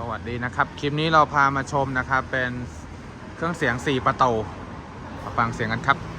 สวัสดีนะครับ คลิปนี้เราพามาชมนะครับ เป็นเครื่องเสียง 4 ประตูมาฟังเสียงกันครับ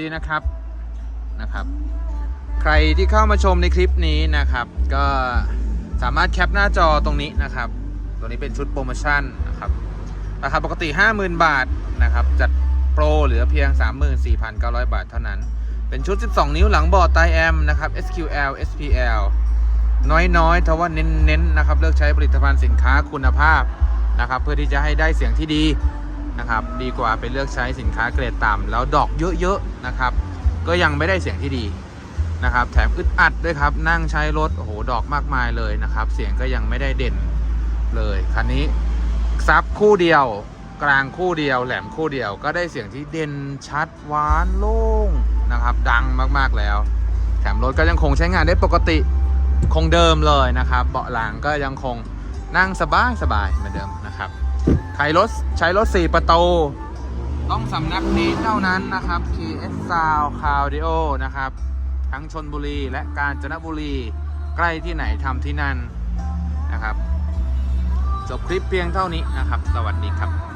ดีนะครับนะครับ ใครที่เข้ามาชมในคลิปนี้นะครับ ก็สามารถแคปหน้าจอตรงนี้นะครับ ตัวนี้เป็นชุดโปรโมชั่นนะครับราคาปกติ 50,000 บาทนะครับจัดโปรเหลือเพียง 34,900 บาทเท่านั้น เป็นชุด 12 นิ้วหลังบอร์ดไตแอมนะครับ SQL SPL น้อยๆแต่ว่าเน้นๆนะครับ เลือกใช้ผลิตภัณฑ์สินค้าคุณภาพนะครับ เพื่อที่จะให้ได้เสียงที่ดี นะครับ ดีกว่าไปเลือกใช้สินค้าเกรดต่ำแล้วดอกเยอะๆนะครับ ก็ยังไม่ได้เสียงที่ดีนะครับ แถมอึดอัดด้วยครับ นั่งใช้รถโอ้โหดอกมากมายเลยนะครับ เสียงก็ยังไม่ได้เด่นเลยคันนี้ซับคู่เดียว กลางคู่เดียว แหลมคู่เดียว ก็ได้เสียงที่เด่นชัดหวานโล่งนะครับ ดังมากๆแล้ว แถมรถก็ยังคงใช้งานได้ปกติคงเดิมเลยนะครับ เบาะหลังก็ยังคงนั่งสบายสบายเหมือนเดิมนะครับ ใครรถใช้รถ 4 ประตู ต้องสำนักนี้เท่านั้นนะครับ KS Sound Cardio นะครับ ทั้งชนบุรีและกาญจนบุรี ใกล้ที่ไหนทำที่นั่นนะครับ จบคลิปเพียงเท่านี้นะครับ สวัสดีครับ